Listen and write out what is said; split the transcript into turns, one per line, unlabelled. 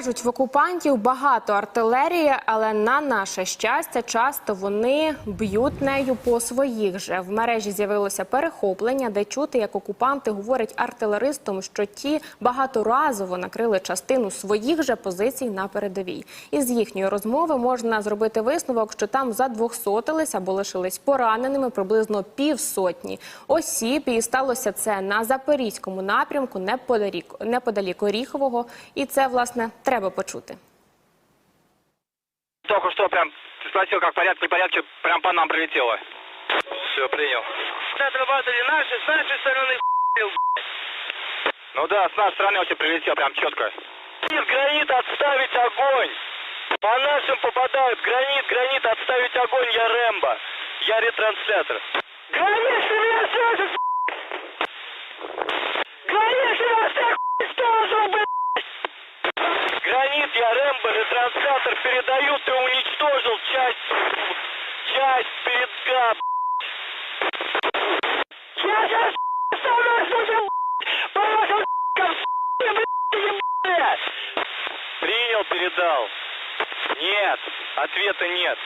Кажуть, в окупантів багато артилерії, але на наше щастя, часто вони б'ють нею по своїх же. В мережі з'явилося перехоплення, де чути, як окупанти говорять артилеристам, що ті багаторазово накрили частину своїх же позицій на передовій. Із їхньої розмови можна зробити висновок, що там задвохсотились або лишились пораненими приблизно півсотні осіб. І сталося це на запорізькому напрямку, неподалік, неподалік Оріхового. І це власне треба почути.
Только что прям ты спросил, как порядок, непорядке, прям по нам прилетело. Все, принял. Отрабатывали наши, с нашей стороны Ну да, с нашей стороны вообще прилетел прям четко. Из гранита отставить огонь! По нашим попадают. Гранит, гранит, отставить огонь, я Рэмбо. Я ретранслятор. Гранит, ты меня слышишь, Гранит, ты меня всех уничтожил, блядь! Гранит, я Рэмбо, ретранслятор передаю, ты уничтожил часть, часть передка. Я сейчас со мной слушал, поехал, Принял, передал. Нет, ответа нет.